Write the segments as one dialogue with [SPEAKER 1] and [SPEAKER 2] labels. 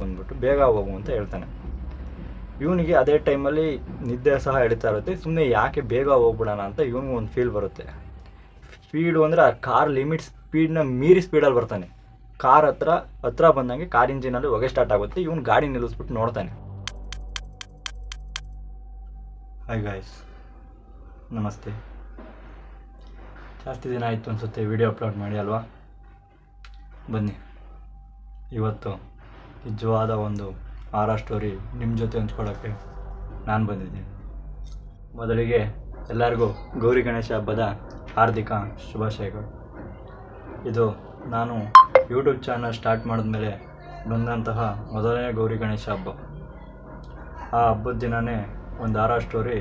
[SPEAKER 1] ಬಂದ್ಬಿಟ್ಟು ಬೇಗ ಹೋಗು ಅಂತ ಹೇಳ್ತಾನೆ. ಇವನಿಗೆ ಅದೇ ಟೈಮಲ್ಲಿ ನಿದ್ದೆ ಸಹ ಎಳಿತಾ ಇರುತ್ತೆ. ಸುಮ್ಮನೆ ಯಾಕೆ ಬೇಗ ಹೋಗ್ಬಿಡೋಣ ಅಂತ ಇವನಿಗೆ ಒಂದು ಫೀಲ್ ಬರುತ್ತೆ. ಸ್ಪೀಡು ಅಂದರೆ ಆ ಕಾರ್ ಲಿಮಿಟ್ ಸ್ಪೀಡ್ನ ಮೀರಿ ಸ್ಪೀಡಲ್ಲಿ ಬರ್ತಾನೆ. ಕಾರ್ ಹತ್ರ ಹತ್ರ ಬಂದಂಗೆ ಕಾರ್ ಇಂಜಿನಲ್ಲಿ ಹೊಗೆ ಸ್ಟಾರ್ಟ್ ಆಗುತ್ತೆ. ಇವನು ಗಾಡಿ ನಿಲ್ಲಿಸ್ಬಿಟ್ಟು ನೋಡ್ತಾನೆ. ಹಾಯ್ ಗಾಯ್ಸ್ ನಮಸ್ತೆ. ಜಾಸ್ತಿ ದಿನ ಆಯಿತು ಅನಿಸುತ್ತೆ. ವಿಡಿಯೋ ಅಪ್ಲೋಡ್ ಮಾಡಿ ಅಲ್ವಾ? ಬನ್ನಿ. ಇವತ್ತು ನಿಜವಾದ ಒಂದು ಆರ ಸ್ಟೋರಿ ನಿಮ್ಮ ಜೊತೆ ಹಂಚ್ಕೊಳ್ಳೋಕ್ಕೆ ನಾನು ಬಂದಿದ್ದೀನಿ. ಮೊದಲಿಗೆ ಎಲ್ಲರಿಗೂ ಗೌರಿ ಗಣೇಶ ಹಬ್ಬದ ಹಾರ್ದಿಕ ಶುಭಾಶಯಗಳು. ಇದು ನಾನು ಯೂಟ್ಯೂಬ್ ಚಾನಲ್ ಸ್ಟಾರ್ಟ್ ಮಾಡಿದ್ಮೇಲೆ ಬಂದಂತಹ ಮೊದಲನೇ ಗೌರಿ ಗಣೇಶ ಹಬ್ಬ. ಆ ಹಬ್ಬದ ದಿನವೇ ಒಂದು ಆರ ಸ್ಟೋರಿ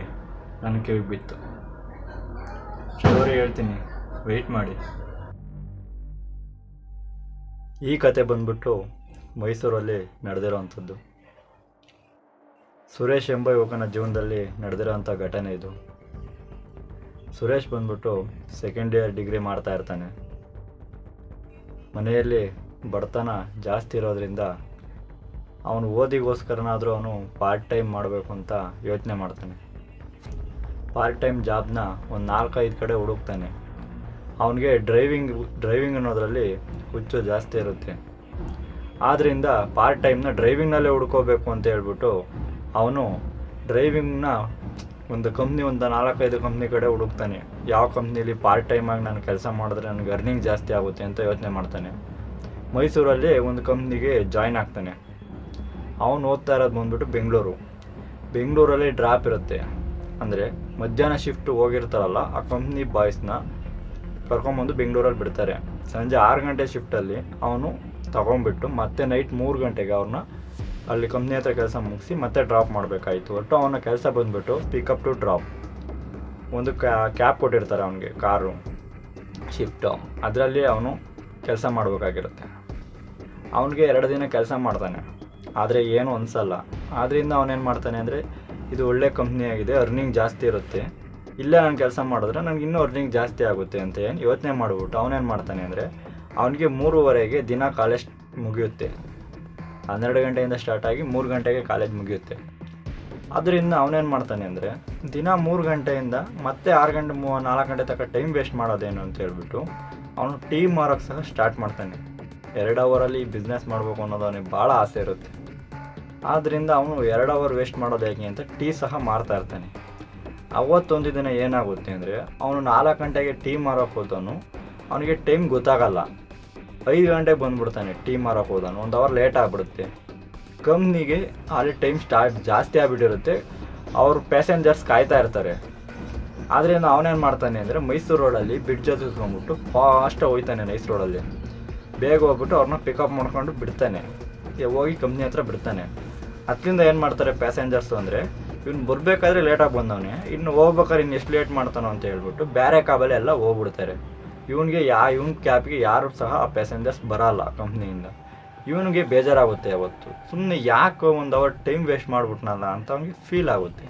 [SPEAKER 1] ನನ್ನ ಕಿವಿಗೆ ಬಿತ್ತು. ಸ್ಟೋರಿ ಹೇಳ್ತೀನಿ ವೆಯ್ಟ್ ಮಾಡಿ. ಈ ಕತೆ ಬಂದ್ಬಿಟ್ಟು ಮೈಸೂರಲ್ಲಿ ನಡೆದಿರೋವಂಥದ್ದು. ಸುರೇಶ್ ಎಂಬ ಯುವಕನ ಜೀವನದಲ್ಲಿ ನಡೆದಿರೋವಂಥ ಘಟನೆ ಇದು. ಸುರೇಶ್ ಬಂದ್ಬಿಟ್ಟು ಸೆಕೆಂಡ್ ಇಯರ್ ಡಿಗ್ರಿ ಮಾಡ್ತಾ ಇರ್ತಾನೆ. ಮನೆಯಲ್ಲಿ ಬಡತನ ಜಾಸ್ತಿ ಇರೋದ್ರಿಂದ ಅವನು ಓದಿಗೋಸ್ಕರನಾದರೂ ಅವನು ಪಾರ್ಟ್ ಟೈಮ್ ಮಾಡಬೇಕು ಅಂತ ಯೋಚನೆ ಮಾಡ್ತಾನೆ. ಪಾರ್ಟ್ ಟೈಮ್ ಜಾಬ್ನ ಒಂದು ನಾಲ್ಕೈದು ಕಡೆ ಹುಡುಕ್ತಾನೆ. ಅವನಿಗೆ ಡ್ರೈವಿಂಗ್ ಡ್ರೈವಿಂಗ್ ಅನ್ನೋದರಲ್ಲಿ ಹುಚ್ಚು ಜಾಸ್ತಿ ಇರುತ್ತೆ. ಆದ್ದರಿಂದ ಪಾರ್ಟ್ ಟೈಮ್ನ ಡ್ರೈವಿಂಗ್ನಲ್ಲೇ ಹುಡ್ಕೋಬೇಕು ಅಂತ ಹೇಳ್ಬಿಟ್ಟು ಅವನು ಡ್ರೈವಿಂಗ್ನ ಒಂದು ಕಂಪ್ನಿ ಒಂದು ನಾಲ್ಕೈದು ಕಂಪ್ನಿ ಕಡೆ ಹುಡುಕ್ತಾನೆ. ಯಾವ ಕಂಪ್ನಿಲಿ ಪಾರ್ಟ್ ಟೈಮಾಗಿ ನಾನು ಕೆಲಸ ಮಾಡಿದ್ರೆ ನನಗೆ ಅರ್ನಿಂಗ್ ಜಾಸ್ತಿ ಆಗುತ್ತೆ ಅಂತ ಯೋಚನೆ ಮಾಡ್ತಾನೆ. ಮೈಸೂರಲ್ಲಿ ಒಂದು ಕಂಪ್ನಿಗೆ ಜಾಯ್ನ್ ಆಗ್ತಾನೆ. ಅವನು ಓದ್ತಾ ಇರೋದು ಬಂದ್ಬಿಟ್ಟು ಬೆಂಗಳೂರು. ಬೆಂಗಳೂರಲ್ಲಿ ಡ್ರಾಪ್ ಇರುತ್ತೆ. ಅಂದರೆ ಮಧ್ಯಾಹ್ನ ಶಿಫ್ಟ್ ಹೋಗಿರ್ತಾರಲ್ಲ, ಆ ಕಂಪ್ನಿ ಬಾಯ್ಸ್ನ ಕರ್ಕೊಂಬಂದು ಬೆಂಗಳೂರಲ್ಲಿ ಬಿಡ್ತಾರೆ. ಸಂಜೆ ಆರು ಗಂಟೆ ಶಿಫ್ಟಲ್ಲಿ ಅವನು ತಗೊಂಡ್ಬಿಟ್ಟು ಮತ್ತೆ ನೈಟ್ ಮೂರು ಗಂಟೆಗೆ ಅವ್ರನ್ನ ಅಲ್ಲಿ ಕಂಪ್ನಿ ಹತ್ರ ಕೆಲಸ ಮುಗಿಸಿ ಮತ್ತೆ ಡ್ರಾಪ್ ಮಾಡಬೇಕಾಯಿತು. ಒಟ್ಟು ಅವನ ಕೆಲಸ ಬಂದುಬಿಟ್ಟು ಪಿಕಪ್ ಟು ಡ್ರಾಪ್ ಒಂದು ಕ್ಯಾಬ್ ಕೊಟ್ಟಿರ್ತಾರೆ ಅವನಿಗೆ ಕಾರು ಶಿಫ್ಟು ಅದರಲ್ಲಿ ಅವನು ಕೆಲಸ ಮಾಡಬೇಕಾಗಿರುತ್ತೆ. ಅವನಿಗೆ ಎರಡು ದಿನ ಕೆಲಸ ಮಾಡ್ತಾನೆ. ಆದರೆ ಏನು ಅನಿಸಲ್ಲ. ಆದ್ದರಿಂದ ಅವನೇನು ಮಾಡ್ತಾನೆ ಅಂದರೆ, ಇದು ಒಳ್ಳೆ ಕಂಪ್ನಿ ಆಗಿದೆ ಅರ್ನಿಂಗ್ ಜಾಸ್ತಿ ಇರುತ್ತೆ. ಇಲ್ಲೇ ನಾನು ಕೆಲಸ ಮಾಡಿದ್ರೆ ನನಗೆ ಇನ್ನೂ ಅರ್ನಿಂಗ್ ಜಾಸ್ತಿ ಆಗುತ್ತೆ ಅಂತ ಏನು ಯೋಚನೆ ಮಾಡಿಬಿಟ್ಟು ಅವನೇನು ಮಾಡ್ತಾನೆ ಅಂದರೆ ಅವನಿಗೆ ಮೂರುವರೆಗೆ ದಿನ ಕಾಲೇಜ್ ಮುಗಿಯುತ್ತೆ. ಹನ್ನೆರಡು ಗಂಟೆಯಿಂದ ಸ್ಟಾರ್ಟ್ ಆಗಿ ಮೂರು ಗಂಟೆಗೆ ಕಾಲೇಜ್ ಮುಗಿಯುತ್ತೆ. ಅದರಿಂದ ಅವನೇನು ಮಾಡ್ತಾನೆ ಅಂದರೆ, ದಿನ ಮೂರು ಗಂಟೆಯಿಂದ ಮತ್ತೆ ಆರು ಗಂಟೆ, ಮೂ, ನಾಲ್ಕು ಗಂಟೆ ತನಕ ಟೈಮ್ ವೇಸ್ಟ್ ಮಾಡೋದೇನು ಅಂತ ಹೇಳ್ಬಿಟ್ಟು ಅವನು ಟೀ ಮಾರೋಕ್ಕೆ ಸಹ ಸ್ಟಾರ್ಟ್ ಮಾಡ್ತಾನೆ. ಎರಡು ಅವರಲ್ಲಿ ಬಿಸ್ನೆಸ್ ಮಾಡಬೇಕು ಅನ್ನೋದು ಅವನಿಗೆ ಭಾಳ ಆಸೆ ಇರುತ್ತೆ. ಆದ್ದರಿಂದ ಅವನು ಎರಡು ಅವರ್ ವೇಸ್ಟ್ ಮಾಡೋದು ಹೇಗೆ ಅಂತ ಟೀ ಸಹ ಮಾರ್ತಾ ಇರ್ತಾನೆ. ಅವತ್ತೊಂದು ದಿನ ಏನಾಗುತ್ತೆ ಅಂದರೆ, ಅವನು ನಾಲ್ಕು ಗಂಟೆಗೆ ಟೀ ಮಾರೋಕೆ ಹೋದನು ಅವನಿಗೆ ಟೈಮ್ ಗೊತ್ತಾಗಲ್ಲ. ಐದು ಗಂಟೆಗೆ ಬಂದ್ಬಿಡ್ತಾನೆ ಟೀ ಮಾರೋಕೆ ಹೋದಾನು. ಒಂದು ಅವರ್ ಲೇಟ್ ಆಗಿಬಿಡುತ್ತೆ. ಕಂಪ್ನಿಗೆ ಅಲ್ಲಿ ಟೈಮ್ ಸ್ಟಾರ್ಟ್ ಜಾಸ್ತಿ ಆಗಿಬಿಟ್ಟಿರುತ್ತೆ. ಅವರು ಪ್ಯಾಸೆಂಜರ್ಸ್ ಕಾಯ್ತಾ ಇರ್ತಾರೆ. ಆದ್ದರಿಂದ ಅವನೇನು ಮಾಡ್ತಾನೆ ಅಂದರೆ ಮೈಸೂರು ರೋಡಲ್ಲಿ ಬ್ರಿಡ್ಜ್ ಹತ್ತಿಸ್ಕೊಂಡ್ಬಿಟ್ಟು ಫಾಸ್ಟಾಗಿ ಹೋಗ್ತಾನೆ ಮೈಸೂರು ರೋಡಲ್ಲಿ ಬೇಗ ಹೋಗ್ಬಿಟ್ಟು ಅವ್ರನ್ನ ಪಿಕಪ್ ಮಾಡ್ಕೊಂಡು ಬಿಡ್ತಾನೆ. ಹೋಗಿ ಕಂಪ್ನಿ ಹತ್ರ ಬಿಡ್ತಾನೆ. ಅದರಿಂದ ಏನು ಮಾಡ್ತಾರೆ ಪ್ಯಾಸೆಂಜರ್ಸು ಅಂದರೆ, ಇವ್ನು ಬರಬೇಕಾದ್ರೆ ಲೇಟಾಗಿ ಬಂದವನೇ. ಇನ್ನು ಹೋಗ್ಬೇಕಾದ್ರೆ ಇನ್ನು ಎಷ್ಟು ಲೇಟ್ ಮಾಡ್ತಾನೋ ಅಂತ ಹೇಳ್ಬಿಟ್ಟು ಬೇರೆ ಕಾಬಲೆ ಎಲ್ಲ ಹೋಗ್ಬಿಡ್ತಾರೆ. ಇವನಿಗೆ ಯಾ, ಇವನ್ ಕ್ಯಾಬ್ಗೆ ಯಾರು ಸಹ ಆ ಪ್ಯಾಸೆಂಜರ್ಸ್ ಬರಲ್ಲ ಕಂಪ್ನಿಯಿಂದ ಇವನಿಗೆ ಬೇಜಾರಾಗುತ್ತೆ ಅವತ್ತು ಸುಮ್ಮನೆ ಯಾಕೆ ಒಂದು ಅವರ್ ಟೈಮ್ ವೇಸ್ಟ್ ಮಾಡಿಬಿಟ್ನಲ್ಲ ಅಂತ ಅವನಿಗೆ ಫೀಲ್ ಆಗುತ್ತೆ.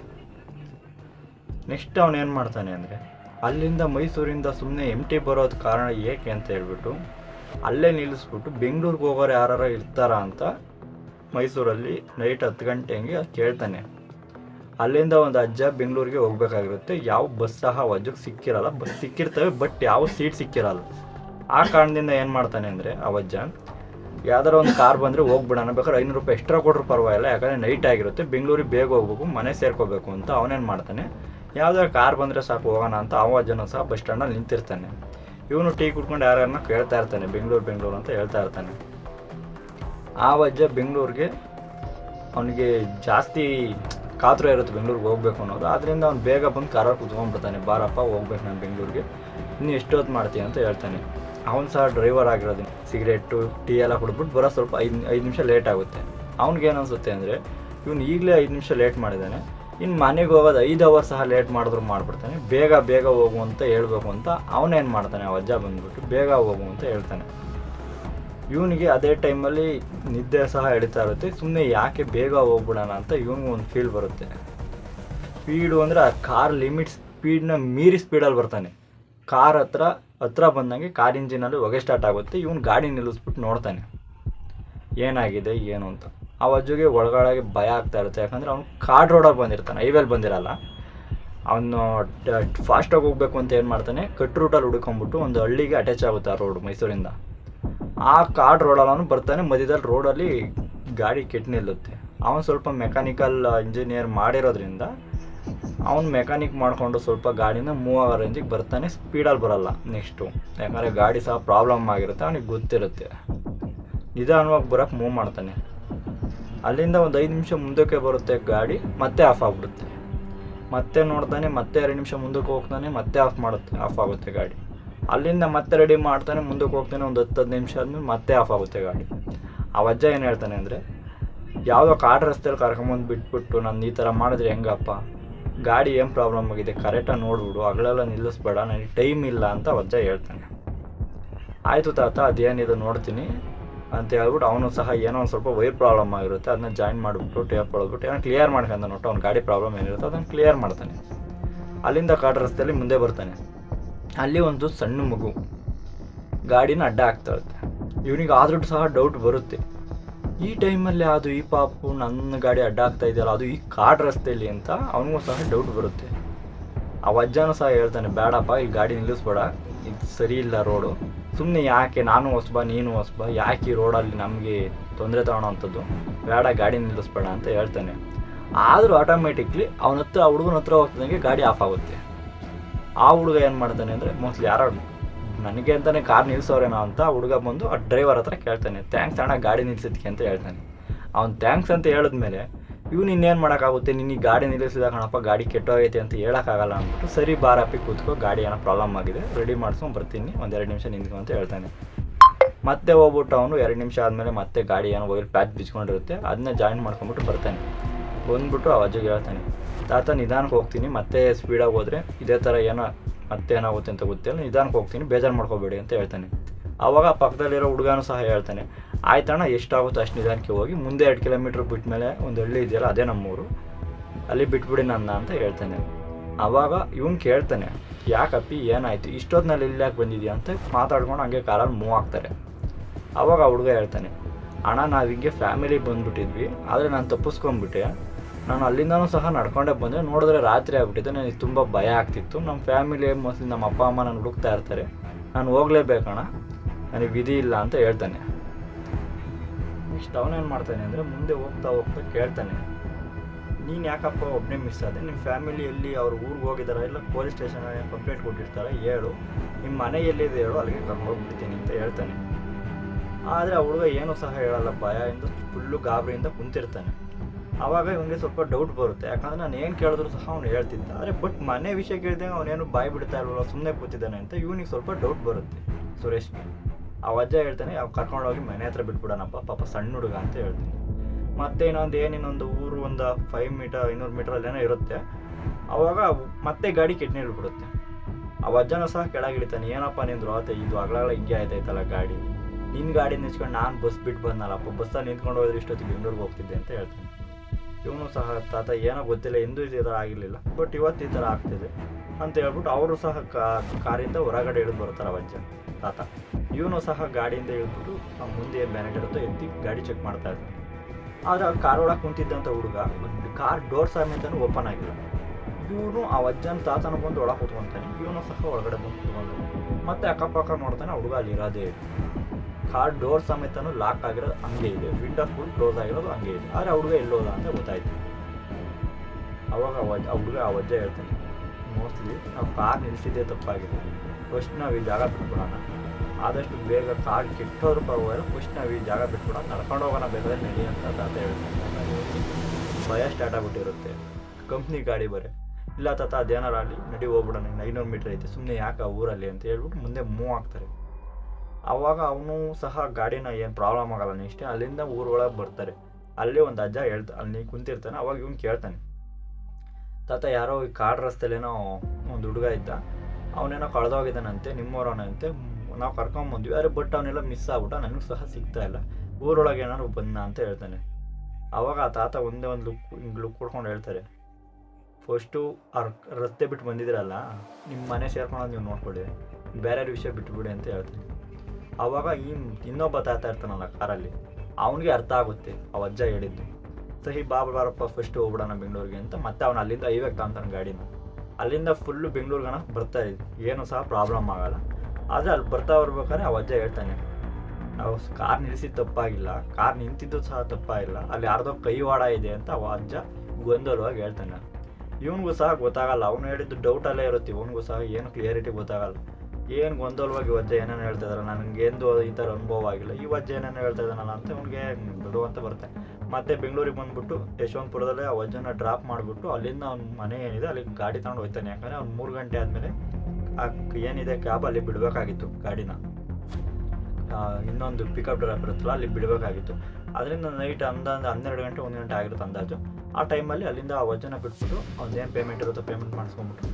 [SPEAKER 1] ನೆಕ್ಸ್ಟ್ ಅವನೇನು ಮಾಡ್ತಾನೆ ಅಂದರೆ, ಅಲ್ಲಿಂದ ಮೈಸೂರಿಂದ ಸುಮ್ಮನೆ ಎಂ ಟಿ ಬರೋದು ಕಾರಣ ಏಕೆ ಅಂತ ಹೇಳ್ಬಿಟ್ಟು, ಅಲ್ಲೇ ನಿಲ್ಲಿಸ್ಬಿಟ್ಟು ಬೆಂಗಳೂರಿಗೆ ಹೋಗೋರು ಯಾರು ಇರ್ತಾರ ಅಂತ ಮೈಸೂರಲ್ಲಿ ನೈಟ್ ಹತ್ತು ಗಂಟೆ ಹಂಗೆ ಕೇಳ್ತಾನೆ. ಅಲ್ಲಿಂದ ಒಂದು ಅಜ್ಜ ಬೆಂಗಳೂರಿಗೆ ಹೋಗ್ಬೇಕಾಗಿರುತ್ತೆ. ಯಾವ ಬಸ್ ಸಹ ಅಜ್ಜಕ್ಕೆ ಸಿಕ್ಕಿರಲ್ಲ. ಬಸ್ ಸಿಕ್ಕಿರ್ತವೆ ಬಟ್ ಯಾವ ಸೀಟ್ ಸಿಕ್ಕಿರಲ್ಲ. ಆ ಕಾರಣದಿಂದ ಏನು ಮಾಡ್ತಾನೆ ಅಂದರೆ, ಆ ಅಜ್ಜ ಯಾವ್ದಾರ ಒಂದು ಕಾರ್ ಬಂದರೆ ಹೋಗ್ಬಿಡೋಣ. ಬೇಕಾದ್ರೆ ಐನೂರು ರೂಪಾಯಿ ಎಕ್ಸ್ಟ್ರಾ ಕೊಟ್ಟರು ಪರವಾಗಿಲ್ಲ. ಯಾಕಂದರೆ ನೈಟ್ ಆಗಿರುತ್ತೆ. ಬೆಂಗಳೂರಿಗೆ ಬೇಗ ಹೋಗ್ಬೇಕು, ಮನೆ ಸೇರ್ಕೋಬೇಕು ಅಂತ ಅವನೇನು ಮಾಡ್ತಾನೆ. ಯಾವ್ದಾರು ಕಾರ್ ಬಂದರೆ ಸಾಕು, ಹೋಗೋಣ ಅಂತ ಅವ ಅಜ್ಜನೂ ಸಹ ಬಸ್ ಸ್ಟ್ಯಾಂಡಲ್ಲಿ ನಿಂತಿರ್ತಾನೆ. ಇವನು ಟೀ ಕುಟ್ಕೊಂಡು ಯಾರನ್ನ ಕೇಳ್ತಾ ಇರ್ತಾನೆ. ಬೆಂಗಳೂರು ಬೆಂಗಳೂರು ಅಂತ ಹೇಳ್ತಾ ಇರ್ತಾನೆ. ಆ ಅಜ್ಜ ಬೆಂಗಳೂರಿಗೆ ಅವನಿಗೆ ಜಾಸ್ತಿ ಕಾತರ ಇರುತ್ತೆ ಬೆಂಗಳೂರಿಗೆ ಹೋಗ್ಬೇಕು ಅನ್ನೋದು. ಅದರಿಂದ ಅವ್ನು ಬೇಗ ಬಂದು ಕಾರಲ್ಲಿ ಕುತ್ಕೊಂಡ್ಬಿಡ್ತಾನೆ. ಬಾರಪ್ಪ, ಹೋಗ್ಬೇಕು ನಾನು ಬೆಂಗಳೂರಿಗೆ. ಇನ್ನು ಎಷ್ಟೊತ್ತು ಮಾಡ್ತೀನಿ ಅಂತ ಹೇಳ್ತಾನೆ. ಅವನು ಸಹ ಡ್ರೈವರ್ ಆಗಿರೋದು ಸಿಗರೇಟು ಟೀ ಎಲ್ಲ ಕೊಡ್ಬಿಟ್ಟು ಬರೋ ಸ್ವಲ್ಪ ಐದು ಐದು ನಿಮಿಷ ಲೇಟ್ ಆಗುತ್ತೆ. ಅವ್ನಿಗೇನು ಅನಿಸುತ್ತೆ ಅಂದರೆ, ಇವನು ಈಗಲೇ ಐದು ನಿಮಿಷ ಲೇಟ್ ಮಾಡಿದ್ದಾನೆ ಇನ್ನು ಮನೆಗೆ ಹೋಗೋದು ಐದು ಅವರ್ ಸಹ ಲೇಟ್ ಮಾಡಿದ್ರು ಮಾಡಿಬಿಡ್ತಾನೆ. ಬೇಗ ಬೇಗ ಹೋಗು ಅಂತ ಹೇಳ್ಬೇಕು ಅಂತ ಅವನೇನು ಮಾಡ್ತಾನೆ? ಆ ಅಜ್ಜ ಬಂದ್ಬಿಟ್ಟು ಬೇಗ ಹೋಗು ಅಂತ ಹೇಳ್ತಾನೆ. ಇವನಿಗೆ ಅದೇ ಟೈಮಲ್ಲಿ ನಿದ್ದೆ ಸಹ ಎಳಿತಾ ಇರುತ್ತೆ. ಸುಮ್ಮನೆ ಯಾಕೆ ಬೇಗ ಹೋಗ್ಬಿಡೋಣ ಅಂತ ಇವನಿಗೆ ಒಂದು ಫೀಲ್ ಬರುತ್ತೆ. ಸ್ಪೀಡು ಅಂದರೆ ಆ ಕಾರ್ ಲಿಮಿಟ್ ಸ್ಪೀಡ್ನ ಮೀರಿ ಸ್ಪೀಡಲ್ಲಿ ಬರ್ತಾನೆ. ಕಾರ್ ಹತ್ರ ಹತ್ರ ಬಂದಂಗೆ ಕಾರ್ ಇಂಜಿನಲ್ಲಿ ಹೊಗೆ ಸ್ಟಾರ್ಟ್ ಆಗುತ್ತೆ. ಇವನು ಗಾಡಿ ನಿಲ್ಲಿಸ್ಬಿಟ್ಟು ನೋಡ್ತಾನೆ. ಏನಾಗಿದೆ, ಏನು ಅಂತ. ಆ ಅಜ್ಜಿಗೆ ಒಳಗೊಳಗೆ ಭಯ ಆಗ್ತಾ ಇರುತ್ತೆ. ಯಾಕಂದರೆ ಅವ್ನು ಕಾಡ್ ರೋಡಲ್ಲಿ ಬಂದಿರ್ತಾನೆ. ಹೈವೇಲಿ ಬಂದಿರಲ್ಲ. ಅವನು ಫಾಸ್ಟಾಗಿ ಹೋಗ್ಬೇಕು ಅಂತ ಏನು ಮಾಡ್ತಾನೆ? ಕಟ್ ರೂಟಲ್ಲಿ ಹುಡ್ಕೊಂಬಿಟ್ಟು ಒಂದು ಹಳ್ಳಿಗೆ ಅಟ್ಯಾಚ್ ಆಗುತ್ತೆ ಆ ರೋಡ್ ಮೈಸೂರಿಂದ. ಆ ಕಾರ್ ರೋಡಲ್ಲಿ ಅವನು ಬರ್ತಾನೆ, ಮಧ್ಯದಲ್ಲಿ ರೋಡಲ್ಲಿ ಗಾಡಿ ಕೆಟ್ಟು ನಿಲ್ಲುತ್ತೆ. ಅವನು ಸ್ವಲ್ಪ ಮೆಕ್ಯಾನಿಕಲ್ ಇಂಜಿನಿಯರ್ ಮಾಡಿರೋದ್ರಿಂದ ಅವನು ಮೆಕ್ಯಾನಿಕ್ ಮಾಡಿಕೊಂಡು ಸ್ವಲ್ಪ ಗಾಡಿನ ಮೂವ್ ರೇಂಜಿಗೆ ಬರ್ತಾನೆ ಸ್ಪೀಡಲ್ಲಿ ಬರಲ್ಲ ನೆಕ್ಸ್ಟು ಯಾಕಂದರೆ ಗಾಡಿ ಸಹ ಪ್ರಾಬ್ಲಮ್ ಆಗಿರುತ್ತೆ, ಅವನಿಗೆ ಗೊತ್ತಿರುತ್ತೆ. ನಿಧಾನವಾಗಿ ಬರೋಕ್ಕೆ ಮೂವ್ ಮಾಡ್ತಾನೆ. ಅಲ್ಲಿಂದ ಒಂದು ಐದು ನಿಮಿಷ ಮುಂದಕ್ಕೆ ಬರುತ್ತೆ ಗಾಡಿ, ಮತ್ತೆ ಆಫ್ ಆಗ್ಬಿಡುತ್ತೆ. ಮತ್ತೆ ನೋಡ್ತಾನೆ, ಮತ್ತೆ ಎರಡು ನಿಮಿಷ ಮುಂದಕ್ಕೆ ಹೋಗ್ತಾನೆ, ಮತ್ತೆ ಆಫ್ ಮಾಡುತ್ತೆ ಆಫ್ ಆಗುತ್ತೆ ಗಾಡಿ. ಅಲ್ಲಿಂದ ಮತ್ತೆ ರೆಡಿ ಮಾಡ್ತಾನೆ, ಮುಂದಕ್ಕೆ ಹೋಗ್ತಾನೆ, ಒಂದು ಹತ್ತು ಹದಿನೈದು ನಿಮಿಷ ಆದ್ಮೇಲೆ ಮತ್ತೆ ಆಫ್ ಆಗುತ್ತೆ ಗಾಡಿ. ಆ ಅಜ್ಜ ಏನು ಹೇಳ್ತಾನೆ ಅಂದರೆ, ಯಾವುದೋ ಕಾಡು ರಸ್ತೆಯಲ್ಲಿ ಕರ್ಕೊಂಬಂದು ಬಿಟ್ಬಿಟ್ಟು ನಾನು ಈ ಥರ ಮಾಡಿದ್ರೆ ಹೆಂಗಪ್ಪ? ಗಾಡಿ ಏನು ಪ್ರಾಬ್ಲಮ್ ಆಗಿದೆ? ಕರೆಕ್ಟಾಗಿ ನೋಡ್ಬಿಡು, ಹಗಲೆಲ್ಲ ನಿಲ್ಲಿಸ್ಬೇಡ, ನನಗೆ ಟೈಮ್ ಇಲ್ಲ ಅಂತ ಅಜ್ಜ ಹೇಳ್ತಾನೆ. ಆಯಿತು ತಾತ ಅದೇನಿದೆ ನೋಡ್ತೀನಿ ಅಂತ ಹೇಳ್ಬಿಟ್ಟು ಅವನು ಸಹ ಏನೋ ಒಂದು ಸ್ವಲ್ಪ ವೈರ್ ಪ್ರಾಬ್ಲಮ್ ಆಗಿರುತ್ತೆ ಅದನ್ನ ಜಾಯಿನ್ ಮಾಡಿಬಿಟ್ಟು ಟೇಪ್ ಹೊಡೆದ್ಬಿಟ್ಟು, ಏನೋ ಕ್ಲಿಯರ್ ಮಾಡ್ಕೊಂಡ ನೋಟು ಅವ್ನ ಗಾಡಿ ಪ್ರಾಬ್ಲಮ್ ಏನಿರುತ್ತೆ, ಅದನ್ನು ಕ್ಲಿಯರ್ ಮಾಡ್ತಾನೆ. ಅಲ್ಲಿಂದ ಕಾಡು ರಸ್ತೆಯಲ್ಲಿ ಮುಂದೆ ಬರ್ತಾನೆ. ಅಲ್ಲಿ ಒಂದು ಸಣ್ಣ ಮಗು. ಗಾಡಿನ ಅಡ್ಡ ಆಗ್ತಾ ಇರುತ್ತೆ ಇವನಿಗೆ ಆದ್ರೂ ಸಹ ಡೌಟ್ ಬರುತ್ತೆ. ಈ ಟೈಮಲ್ಲಿ ಅದು ಈ ಪಾಪು ನನ್ನ ಗಾಡಿ ಅಡ್ಡ ಆಗ್ತಾ ಇದೆಯಲ್ಲ, ಅದು ಈ ಕಾಡು ರಸ್ತೆಯಲ್ಲಿ ಅಂತ ಅವನಿಗೂ ಸಹ ಡೌಟ್ ಬರುತ್ತೆ. ಆ ಅಜ್ಜನೂ ಸಹ ಹೇಳ್ತಾನೆ ಬೇಡಪ್ಪ ಈ ಗಾಡಿ ನಿಲ್ಲಿಸ್ಬೇಡ. ಇದು ಸರಿ ಇಲ್ಲ ರೋಡು. ಸುಮ್ಮನೆ ಯಾಕೆ, ನಾನು ಹೊಸ್ಬ, ನೀನು ಹೊಸ್ಬ, ಯಾಕೆ ಈ ರೋಡಲ್ಲಿ ನಮಗೆ ತೊಂದರೆ ತಗೊಳೋವಂಥದ್ದು ಬೇಡ, ಗಾಡಿ ನಿಲ್ಲಿಸ್ಬೇಡ, ಅಂತ ಹೇಳ್ತಾನೆ. ಆದರೂ ಆಟೋಮೆಟಿಕ್ಲಿ ಅವನ ಹತ್ರ, ಆ ಹುಡುಗನ ಹತ್ರ ಹೋಗ್ತಿದ್ದಂಗೆ ಗಾಡಿ ಆಫ್ ಆಗುತ್ತೆ. ಆ ಹುಡುಗ ಏನು ಮಾಡ್ತಾನೆ ಅಂದರೆ ಮೋಸ್ಟ್ಲಿ ಯಾರೋ ನನಗೆ ಅಂತಲೇ ಕಾರ್ ನಿಲ್ಸೋರೇನೋ ಅಂತ ಹುಡುಗ ಬಂದು ಆ ಡ್ರೈವರ್ ಹತ್ರ ಕೇಳ್ತಾನೆ ಥ್ಯಾಂಕ್ಸ್ ಅಣ್ಣ, ಗಾಡಿ ನಿಲ್ಸಿದ್ಕೆ ಅಂತ ಹೇಳ್ತಾನೆ. ಅವ್ನು ಥ್ಯಾಂಕ್ಸ್ ಅಂತ ಹೇಳಿದ್ಮೇಲೆ, ಇವ್ನು ಇನ್ನೇನು ಮಾಡೋಕ್ಕಾಗುತ್ತೆ? ನಿನ್ನ ಗಾಡಿ ನಿಲ್ಲಿಸಿದ ಕಣಪ್ಪ, ಗಾಡಿ ಕೆಟ್ಟೋಗೈತೆ ಅಂತ ಹೇಳೋಕ್ಕಾಗಲ್ಲ ಅಂದ್ಬಿಟ್ಟು ಸರಿ ಬಾರಪ್ಪಿ ಕೂತ್ಕೋ, ಗಾಡಿ ಏನೋ ಪ್ರಾಬ್ಲಮ್ ಆಗಿದೆ ರೆಡಿ ಮಾಡ್ಸ್ಕೊಂಡು ಬರ್ತೀನಿ ಒಂದೆರಡು ನಿಮಿಷ ನಿಂತ್ಕೊ ಅಂತ ಹೇಳ್ತಾನೆ. ಮತ್ತೆ ಹೋಗ್ಬಿಟ್ಟು ಅವನು ಎರಡು ನಿಮಿಷ ಆದಮೇಲೆ ಮತ್ತೆ ಗಾಡಿ ಏನೋ ಹೋಗಿ ಪ್ಯಾಚ್ ಬಿಚ್ಕೊಂಡಿರುತ್ತೆ ಅದನ್ನ ಜಾಯಿನ್ ಮಾಡ್ಕೊಂಬಿಟ್ಟು ಬರ್ತಾನೆ. ಬಂದ್ಬಿಟ್ಟು ಆ ಅಜ್ಜಿಗೆ ಹೇಳ್ತಾನೆ, ತಾತ ನಿಧಾನಕ್ಕೆ ಹೋಗ್ತೀನಿ, ಮತ್ತೆ ಸ್ಪೀಡಾಗಿ ಹೋದರೆ ಇದೇ ಥರ ಏನೋ ಮತ್ತೆ ಏನಾಗುತ್ತೆ ಅಂತ ಗೊತ್ತಿಲ್ಲ ನಿಧಾನಕ್ಕೆ ಹೋಗ್ತೀನಿ, ಬೇಜಾರು ಮಾಡ್ಕೋಬೇಡಿ ಅಂತ ಹೇಳ್ತಾನೆ. ಆವಾಗ ಪಕ್ಕದಲ್ಲಿರೋ ಹುಡುಗನೂ ಸಹ ಹೇಳ್ತಾನೆ ಆಯ್ತಣ್ಣ ಎಷ್ಟಾಗುತ್ತೋ ಅಷ್ಟು ನಿಧಾನಕ್ಕೆ ಹೋಗಿ, ಮುಂದೆ ಎರಡು ಕಿಲೋಮೀಟ್ರ್ ಬಿಟ್ಟ ಮೇಲೆ ಒಂದು ಹಳ್ಳಿ ಇದೆಯಲ್ಲ, ಅದೇ ನಮ್ಮೂರು, ಅಲ್ಲಿ ಬಿಟ್ಬಿಡಿ ನನ್ನ ಅಂತ ಹೇಳ್ತಾನೆ. ಆವಾಗ ಇವನು ಕೇಳ್ತಾನೆ ಯಾಕಪ್ಪಿ ಏನಾಯಿತು? ಇಷ್ಟೊತ್ತಿನಲ್ಲಿ ಇಲ್ಲಿ ಯಾಕೆ ಬಂದಿದ್ಯಾ? ಅಂತ ಮಾತಾಡ್ಕೊಂಡು ಹಂಗೆ ಕಾಲಲ್ಲಿ ಮೂವ್ ಆಗ್ತಾರೆ. ಆವಾಗ ಆ ಹುಡುಗ ಹೇಳ್ತಾನೆ, ಅಣ್ಣ, ನಾವು ಹಿಂಗೆ ಫ್ಯಾಮಿಲಿ ಬಂದುಬಿಟ್ಟಿದ್ವಿ, ಆದರೆ ನಾನು ತಪ್ಪಿಸ್ಕೊಂಡ್ಬಿಟ್ಟೆ ನಾನು ಅಲ್ಲಿಂದನೂ ಸಹ ನಡ್ಕೊಂಡೇ ಬಂದೆ. ನೋಡಿದ್ರೆ ರಾತ್ರಿ ಆಗ್ಬಿಟ್ಟಿದೆ ನನಗೆ ತುಂಬ ಭಯ ಆಗ್ತಿತ್ತು. ನಮ್ಮ ಫ್ಯಾಮಿಲಿ ಮೋಸ್ಟ್ಲಿ ನಮ್ಮ ಅಪ್ಪ, ಅಮ್ಮ ನಾನು ಹುಡುಕ್ತಾ ಇರ್ತಾರೆ. ನಾನು ಹೋಗ್ಲೇಬೇಕಣ್ಣ. ನನಗೆ ವಿಧಿ ಇಲ್ಲ ಅಂತ ಹೇಳ್ತಾನೆ. ನೆಕ್ಸ್ಟ್ ಅವನೇನು ಮಾಡ್ತಾನೆ ಅಂದರೆ ಮುಂದೆ ಹೋಗ್ತಾ ಹೋಗ್ತಾ ಕೇಳ್ತಾನೆ. ನೀನು ಯಾಕಪ್ಪ ಒಬ್ಬನೇ ಮಿಸ್ ಆದೆ? ನಿಮ್ಮ ಫ್ಯಾಮಿಲಿಯಲ್ಲಿ ಅವ್ರು ಊರಿಗೆ ಹೋಗಿದ್ದಾರೆ ಇಲ್ಲ ಪೊಲೀಸ್ ಸ್ಟೇಷನ್ ಕಂಪ್ಲೇಂಟ್ ಕೊಟ್ಟಿರ್ತಾರೆ? ಹೇಳು. ನಿಮ್ಮ ಮನೆ ಎಲ್ಲಿದೆ ಹೇಳು. ಅಲ್ಲಿಗೆ ಕರ್ಕೊಂಡು ಹೋಗ್ಬಿಡ್ತೀನಿ ಅಂತ ಹೇಳ್ತಾನೆ. ಆದರೆ ಆ ಹುಡುಗ ಏನೂ ಸಹ ಹೇಳಲ್ಲ. ಎಂದು ಫುಲ್ಲು ಗಾಬರಿಯಿಂದ ಕುಂತಿರ್ತಾನೆ. ಆವಾಗ ಇವನಿಗೆ ಸ್ವಲ್ಪ ಡೌಟ್ ಬರುತ್ತೆ. ಯಾಕಂದ್ರೆ ನಾನು ಏನು ಕೇಳಿದ್ರು ಸಹ ಅವ್ನು ಹೇಳ್ತಿದ್ದ. ಆದರೆ ಬಟ್ ಮನೆ ವಿಷಯ ಕೇಳಿದಾಗ ಅವನೇನು ಬಾಯಿ ಬಿಡ್ತಾ ಇರಲ್ಲ ಸುಮ್ಮನೆ ಕೂತಿದ್ದಾನೆ ಅಂತ ಇವನಿಗೆ ಸ್ವಲ್ಪ ಡೌಟ್ ಬರುತ್ತೆ. ಸುರೇಶ್ಗೆ ಆ ಅಜ್ಜ ಹೇಳ್ತಾನೆ ಅವ್ ಕರ್ಕೊಂಡೋಗಿ ಮನೆ ಹತ್ರ ಬಿಟ್ಬಿಡೋಣಪ್ಪ, ಪಾಪ ಸಣ್ಣ ಹುಡುಗ ಅಂತ ಹೇಳ್ತೀನಿ. ಮತ್ತೆ ಇನ್ನೊಂದು ಏನು, ಇನ್ನೊಂದು ಊರು ಒಂದು ಫೈವ್ ಮೀಟರ್ ಐನೂರು ಮೀಟ್ರಲ್ಲೇನೋ ಇರುತ್ತೆ. ಅವಾಗ ಮತ್ತೆ ಗಾಡಿ ಕೆಟ್ಟನೆ ಇಳ್ಬಿಡುತ್ತೆ ಆ ಅಜ್ಜನ ಸಹ ಕೆಳಗಿಳಿತಾನೆ ಏನಪ್ಪ ನಿಂದ್ರು ಆತ ಇದು ಅಗಲಾಗಲ ಹಿಂಗೆ ಆಯ್ತಾಯ್ತಲ್ಲ ಗಾಡಿ. ನಿನ್ನ ಗಾಡಿ ನಿಂತ್ಕೊಂಡು ನಾನು ಬಸ್ ಬಿಟ್ಟು ಬಂದಲ್ಲಪ್ಪ ಬಸ್ಸಲ್ಲಿ ನಿಂತ್ಕೊಂಡು ಹೋದ್ರೆ ಇಷ್ಟೊತ್ತಿಗೆ ಬೆಂಗಳೂರಿಗೆ ಹೋಗ್ತಿದ್ದೆ ಅಂತ ಹೇಳ್ತಾನೆ. ಇವನು ಸಹ ತಾತ ಏನೋ ಗೊತ್ತಿಲ್ಲ, ಎಂದೂ ಈ ಥರ ಆಗಿರಲಿಲ್ಲ. ಬಟ್ ಇವತ್ತು ಈ ಥರ ಆಗ್ತಿದೆ ಅಂತ ಹೇಳ್ಬಿಟ್ಟು ಅವರು ಸಹ ಕಾರಿಂದ ಹೊರಗಡೆ ಇಳಿದು ಬರ್ತಾರೆ ಅಜ್ಜ ತಾತ. ಇವನು ಸಹ ಗಾಡಿಯಿಂದ ಇಳಿದ್ಬಿಟ್ಟು ಆ ಮುಂದೆ ಮ್ಯಾನೇಜರ್ ಅಂತ ಎತ್ತಿ ಗಾಡಿ ಚೆಕ್ ಮಾಡ್ತಾ ಇದ್ದಾನೆ. ಆದರೆ ಆ ಕಾರ್ ಒಳಗೆ ಕುಂತಿದ್ದಂಥ ಹುಡುಗ ಕಾರ್ ಡೋರ್ ಸಮೇತನೂ ಓಪನ್ ಆಗಿಲ್ಲ. ಇವನು ಆ ಅಜ್ಜನ ತಾತನ ಬಂದು ಒಳಗೆ ಕೂತ್ಕೊಂತಾನೆ, ಇವನು ಸಹ ಒಳಗಡೆ ಬಂದು ಕೂತ್ಕೊಂಡು ಮತ್ತೆ ಅಕ್ಕಪಕ್ಕ ನೋಡ್ತಾನೆ ಹುಡುಗ ಅಲ್ಲಿ ಇರೋದೇ ಕಾರ್ ಡೋರ್ ಸಮೇತನೂ ಲಾಕ್ ಆಗಿರೋದು ಹಂಗೆ ಇದೆ. ವಿಂಡೋ ಫುಲ್ ಕ್ಲೋಸ್ ಆಗಿರೋದು ಹಂಗೆ ಇದೆ. ಆದರೆ ಹುಡುಗ ಎಲ್ಲೋದ ಅಂತ ಗೊತ್ತಾಯ್ತು. ಅವಾಗ ಆ ಹುಡುಗ ಆ ವಜ್ಜ ಹೇಳ್ತಾನೆ ಮೋಸ್ಟ್ಲಿ ನಾವು ಕಾರ್ ನಿಲ್ಲಿಸಿದ್ದೇ ತಪ್ಪಾಗಿದೆ. ಫಸ್ಟ್ ನಾವು ಈ ಜಾಗ ಬಿಟ್ಬಿಡೋಣ. ಆದಷ್ಟು ಬೇಗ ಕಾರ್ ಕೆಟ್ಟೋದ್ರ ಪರವಾಗಿಲ್ಲ ಫಸ್ಟ್ ನಾವು ಈ ಜಾಗ ಬಿಟ್ಬಿಡೋಣ. ನಡ್ಕೊಂಡು ಹೋಗೋಣ ಬೇಕಾದ್ರೆ ನಡಿ ಅಂತ ತಾತ ಹೇಳ್ತಾನೆ. ಭಯ ಸ್ಟಾರ್ಟ್ ಆಗಿಬಿಟ್ಟಿರುತ್ತೆ. ಕಂಪ್ನಿ ಗಾಡಿ ಬರೆ. ಇಲ್ಲ ತಾತ ಅದೇನಾರು ಆಗಲಿ ನಡಿ ಹೋಗ್ಬಿಡೋಣ ಐನೂರು ಮೀಟ್ರ್ ಐತೆ. ಸುಮ್ಮನೆ ಯಾಕೆ ಊರಲ್ಲಿ ಅಂತ ಹೇಳ್ಬಿಟ್ಟು ಮುಂದೆ ಮೂವ್ ಆಗ್ತಾರೆ. ಅವಾಗ ಅವನು ಸಹ ಗಾಡಿನ ಏನು ಪ್ರಾಬ್ಲಮ್ ಆಗಲ್ಲ ನೆಕ್ಸ್ಟ್ ಅಲ್ಲಿಂದ ಊರೊಳಗೆ ಬರ್ತಾರೆ. ಅಲ್ಲಿ ಒಂದು ಅಜ್ಜ ಹೇಳ್ತಾ, ಅಲ್ಲಿ ಕುಂತಿರ್ತಾನೆ, ಅವಾಗ ಇವ್ನು ಕೇಳ್ತಾನೆ. ತಾತ ಯಾರೋ ಈ ಕಾಡು ರಸ್ತೆಲೇನೋ ಒಂದು ಹುಡುಗ ಇದ್ದ, ಅವನೇನೋ ಕಳೆದೋಗಿದ್ದಾನಂತೆ ನಿಮ್ಮವರವನಂತೆ ನಾವು ಕರ್ಕೊಂಬಂದ್ವಿ ಆದರೆ ಬಟ್ ಅವನೆಲ್ಲ ಮಿಸ್ ಆಗ್ಬಿಟ್ಟ, ನನಗೂ ಸಹ ಸಿಗ್ತಾ ಇಲ್ಲ. ಊರೊಳಗೆ ಏನಾದ್ರು ಬಂದ ಅಂತ ಹೇಳ್ತಾನೆ. ಅವಾಗ ಆ ತಾತ ಒಂದೇ ಒಂದು ಲುಕ್ ಹಿಂಗೆ ಲುಕ್ ಕೊಡ್ಕೊಂಡು ಹೇಳ್ತಾರೆ. ಫಸ್ಟು ಆ ರಸ್ತೆ ಬಿಟ್ಟು ಬಂದಿದ್ದೀರಲ್ಲ ನಿಮ್ಮ ಮನೆ ಸೇರ್ಕೊಳೋದು ನೀವು ನೋಡ್ಕೊಳ್ಳಿ. ಬೇರೆ ವಿಷಯ ಬಿಟ್ಬಿಡಿ ಅಂತ ಹೇಳ್ತೀನಿ. ಆವಾಗ ಈ ಇನ್ನೊಬ್ಬ ತಾತ ಇರ್ತಾನಲ್ಲ ಕಾರಲ್ಲಿ, ಅವನಿಗೆ ಅರ್ಥ ಆಗುತ್ತೆ ಅವ ಅಜ್ಜ ಹೇಳಿದ್ದು. ಸಹಿ ಬಾಬಾ ಬಾರಪ್ಪ ಫಸ್ಟ್ ಹೋಗ್ಬಿಡೋಣ ಬೆಂಗಳೂರಿಗೆ ಅಂತ ಮತ್ತೆ ಅವನು ಅಲ್ಲಿಂದ ಹೈವೇಗೆ ತಾಂತಾನೆ ಗಾಡಿನ. ಅಲ್ಲಿಂದ ಫುಲ್ಲು ಬೆಂಗಳೂರಿಗಣ ಬರ್ತಾ ಇದ್ವಿ ಏನು ಸಹ ಪ್ರಾಬ್ಲಮ್ ಆಗಲ್ಲ. ಆದರೆ ಅಲ್ಲಿ ಬರ್ತಾ ಬರ್ಬೇಕಾದ್ರೆ ಆ ಅಜ್ಜ ಹೇಳ್ತಾನೆ, ನಾವು ಕಾರ್ ನಿಲ್ಲಿಸಿದ ತಪ್ಪಾಗಿಲ್ಲ, ಕಾರ್ ನಿಂತಿದ್ದು ಸಹ ತಪ್ಪಾಗಿಲ್ಲ, ಅಲ್ಲಿ ಯಾರ್ದೋ ಕೈವಾಡ ಇದೆ ಅಂತ ಅವ ಅಜ್ಜ ಗೊಂದಲವಾಗಿ ಹೇಳ್ತಾನೆ. ಇವನಿಗೂ ಸಹ ಗೊತ್ತಾಗಲ್ಲ, ಅವನು ಹೇಳಿದ್ದು ಡೌಟಲ್ಲೇ ಇರುತ್ತೆ, ಇವನಿಗೂ ಸಹ ಏನು ಕ್ಲಿಯರಿಟಿ ಗೊತ್ತಾಗಲ್ಲ. ಏನು ಗೊಂದಲವಾಗಿ ಅಜ್ಜ ಏನೇನು ಹೇಳ್ತಾ ಇದ್ದಾರೆ ನನಗೆ ಎಂದು ಈ ಥರ ಅನುಭವ ಆಗಿಲ್ಲ. ಈ ಅಜ್ಜ ಏನೇನು ಹೇಳ್ತಾ ಇದ್ದಾನಲ್ಲ ಅಂತ ಅವ್ನಿಗೆ ಬಿಡು ಅಂತ ಬರುತ್ತೆ. ಮತ್ತೆ ಬೆಂಗಳೂರಿಗೆ ಬಂದ್ಬಿಟ್ಟು ಯಶವಂತಪುರದಲ್ಲೇ ಆ ವಜ್ಜನ ಡ್ರಾಪ್ ಮಾಡಿಬಿಟ್ಟು ಅಲ್ಲಿಂದ ಅವ್ನ ಮನೆ ಏನಿದೆ ಅಲ್ಲಿಗೆ ಗಾಡಿ ತಗೊಂಡು ಹೋಗ್ತಾನೆ. ಯಾಕಂದರೆ ಅವ್ನು ಮೂರು ಗಂಟೆ ಆದಮೇಲೆ ಆ ಏನಿದೆ ಕ್ಯಾಬ್ ಅಲ್ಲಿ ಬಿಡಬೇಕಾಗಿತ್ತು ಗಾಡಿನ. ಇನ್ನೊಂದು ಪಿಕಪ್ ಡ್ರಾಪ್ ಇರುತ್ತಲ್ಲ, ಅಲ್ಲಿ ಬಿಡಬೇಕಾಗಿತ್ತು. ಅದರಿಂದ ನೈಟ್ ಅಂದಾಜು ಹನ್ನೆರಡು ಗಂಟೆ, ಒಂದು ಗಂಟೆ ಆಗಿರುತ್ತೆ ಅಂದಾಜು. ಆ ಟೈಮಲ್ಲಿ ಅಲ್ಲಿಂದ ಆ ವಜ್ಜನ ಬಿಟ್ಬಿಟ್ಟು ಅವ್ನೇನು ಪೇಮೆಂಟ್ ಇರುತ್ತೋ ಪೇಮೆಂಟ್ ಮಾಡಿಸ್ಕೊಂಬಿಟ್ಟು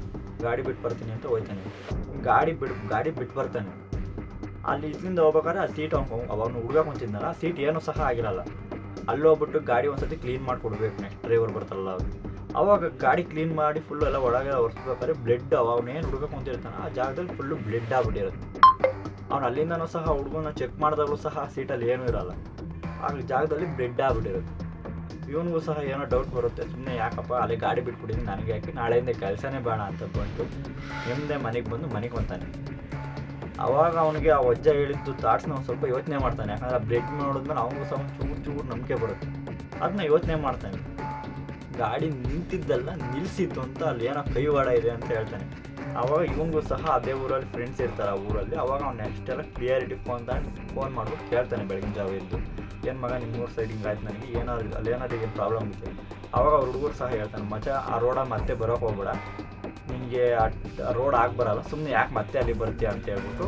[SPEAKER 1] ಗಾಡಿ ಬಿಟ್ಟು ಬರ್ತೀನಿ ಅಂತ ಹೋಯ್ತಾನೆ. ಗಾಡಿ ಬಿಡು, ಗಾಡಿ ಬಿಟ್ಟು ಬರ್ತಾನೆ. ಅಲ್ಲಿ ಇದರಿಂದ ಹೋಗ್ಬೇಕಾದ್ರೆ ಆ ಸೀಟ್ ಅವ್ನು ಅವನು ಹುಡುಗ ಆ ಸೀಟ್ ಏನೂ ಸಹ ಆಗಿರಲ್ಲ. ಅಲ್ಲಿ ಹೋಗ್ಬಿಟ್ಟು ಗಾಡಿ ಒಂದ್ಸತಿ ಕ್ಲೀನ್ ಮಾಡಿಕೊಡ್ಬೇಕು ನೆಕ್ಸ್ಟ್ ಡ್ರೈವರ್ ಬರ್ತಾರಲ್ಲ ಅವ್ರು. ಅವಾಗ ಗಾಡಿ ಕ್ಲೀನ್ ಮಾಡಿ ಫುಲ್ ಎಲ್ಲ ಒಳಗೆ ಒರೆಸ್ಬೇಕಾದ್ರೆ ಬ್ಲಡ್ ಅವನೇನು ಹುಡುಗ ಕುಂತಿರ್ತಾನೆ ಆ ಜಾಗದಲ್ಲಿ ಫುಲ್ಲು ಬ್ಲಡ್ ಆಗ್ಬಿಟ್ಟಿರುತ್ತೆ. ಅವ್ನು ಅಲ್ಲಿಂದನೂ ಸಹ ಹುಡುಗನ ಚೆಕ್ ಮಾಡಿದಾಗಲೂ ಸಹ ಸೀಟಲ್ಲಿ ಏನೂ ಇರಲ್ಲ. ಆ ಜಾಗದಲ್ಲಿ ಬ್ಲಡ್ ಆಗ್ಬಿಟ್ಟಿರುತ್ತೆ. ಇವನಿಗೂ ಸಹ ಏನೋ ಡೌಟ್ ಬರುತ್ತೆ. ಸುಮ್ಮನೆ ಯಾಕಪ್ಪ, ಅಲ್ಲಿ ಗಾಡಿ ಬಿಟ್ಬಿಟ್ಟಿದ್ದೀನಿ ನನಗೆ ಯಾಕೆ? ನಾಳೆಯಿಂದ ಕೆಲಸನೇ ಬೇಡ ಅಂತ ಬಂದು ನಿಮ್ಮದೇ ಮನೆಗೆ ಬಂದು ಮನೆಗೆ ಬಂತಾನೆ ಅವಾಗ ಅವನಿಗೆ ಆ ವಜ್ಜ ಹೇಳಿದ್ದು ಥಾಟ್ಸ್ನ ಒಂದು ಸ್ವಲ್ಪ ಯೋಚನೆ ಮಾಡ್ತಾನೆ. ಯಾಕಂದ್ರೆ ಆ ಬ್ರೇಕ್ ನೋಡಿದ್ಮೇಲೆ ಅವನಿಗೂ ಸಹ ಒಂದು ಚೂರು ಚೂರು ನಂಬಿಕೆ ಬರುತ್ತೆ. ಅದನ್ನ ಯೋಚನೆ ಮಾಡ್ತಾನೆ. ಗಾಡಿ ನಿಂತಿದ್ದಲ್ಲ ನಿಲ್ಲಿಸಿತ್ತು ಅಂತ ಅಲ್ಲಿ ಏನೋ ಕೈವಾಡ ಇದೆ ಅಂತ ಹೇಳ್ತಾನೆ. ಅವಾಗ ಇವನಿಗೂ ಸಹ ಅದೇ ಊರಲ್ಲಿ ಫ್ರೆಂಡ್ಸ್ ಇರ್ತಾರೆ ಆ ಊರಲ್ಲಿ. ಅವಾಗ ಅವ್ನು ನೆಕ್ಸ್ಟ್ ಎಲ್ಲ ಕ್ಲಿಯರಿಟಿ ಫೋನ್ ತಗೊಂಡು ಫೋನ್ ಮಾಡ್ಬಿಟ್ಟು ಕೇಳ್ತಾನೆ ಬೆಳಗಿನ ಜಾವ ಎದ್ದು. ಏನು ಮಗ ನಿಮ್ಮ ಮೂರು ಸೈಡ್ ಹಿಂಗೆ ಆಯ್ತು ನನಗೆ ಏನಾದ್ರು ಅಲ್ಲಿ ಏನಾದ್ರು ಏನು ಪ್ರಾಬ್ಲಮ್ ಇದೆ ಅವಾಗ ಅವ್ರ ಹುಡುಗರು ಸಹ ಹೇಳ್ತಾನೆ ಮಚ ಆ ರೋಡ ಮತ್ತೆ ಬರೋಕೆ ಹೋಗ್ಬೇಡ. ನಿಮಗೆ ಆ ರೋಡ್ ಆಗಿ ಬರಲ್ಲ. ಸುಮ್ಮನೆ ಯಾಕೆ ಮತ್ತೆ ಅಲ್ಲಿ ಬರ್ತೀಯ? ಅಂತ ಹೇಳ್ಬಿಟ್ಟು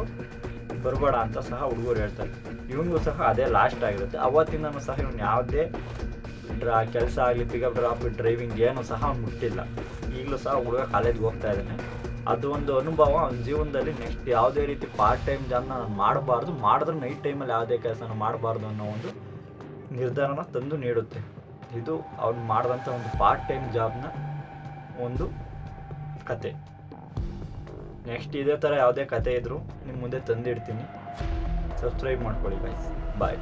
[SPEAKER 1] ಬರಬೇಡ ಅಂತ ಸಹ ಹುಡುಗರು ಹೇಳ್ತಾರೆ. ಇವನಿಗೂ ಸಹ ಅದೇ ಲಾಸ್ಟ್ ಆಗಿರುತ್ತೆ. ಅವತ್ತಿಂದನೂ ಸಹ ಇವ್ನು ಯಾವುದೇ ಡ್ರಾ, ಕೆಲಸ ಆಗಲಿ ಪಿಕಪ್ ಡ್ರಾಪ್ ಡ್ರೈವಿಂಗ್ ಏನೂ ಸಹ ಅವ್ನು ಮುಟ್ಟಿಲ್ಲ. ಈಗಲೂ ಸಹ ಹುಡುಗ ಕಾಲೇಜ್ಗೆ ಹೋಗ್ತಾ ಇದ್ದಾನೆ. ಅದು ಒಂದು ಅನುಭವ ಅವನ ಜೀವನದಲ್ಲಿ ನೆಕ್ಸ್ಟ್ ಯಾವುದೇ ರೀತಿ ಪಾರ್ಟ್ ಟೈಮ್ ಜಾಬ್ನ ನಾನು ಮಾಡಬಾರ್ದು. ಮಾಡಿದ್ರೆ ನೈಟ್ ಟೈಮಲ್ಲಿ ಯಾವುದೇ ಕೆಲಸನ ಮಾಡಬಾರ್ದು ಅನ್ನೋ ಒಂದು ನಿರ್ಧಾರನ ತಂದು ನೀಡುತ್ತೆ. ಇದು ಅವ್ನು ಮಾಡಿದಂಥ ಒಂದು ಪಾರ್ಟ್ ಟೈಮ್ ಜಾಬ್ನ ಒಂದು ಕತೆ. ನೆಕ್ಸ್ಟ್ ಇದೇ ಥರ ಯಾವುದೇ ಕತೆ ಇದ್ದರೂ ನಿಮ್ಮ ಮುಂದೆ ತಂದಿಡ್ತೀನಿ. ಸಬ್ಸ್ಕ್ರೈಬ್ ಮಾಡ್ಕೊಳ್ಳಿ ಬಾಯ್ಸ್ ಬಾಯ್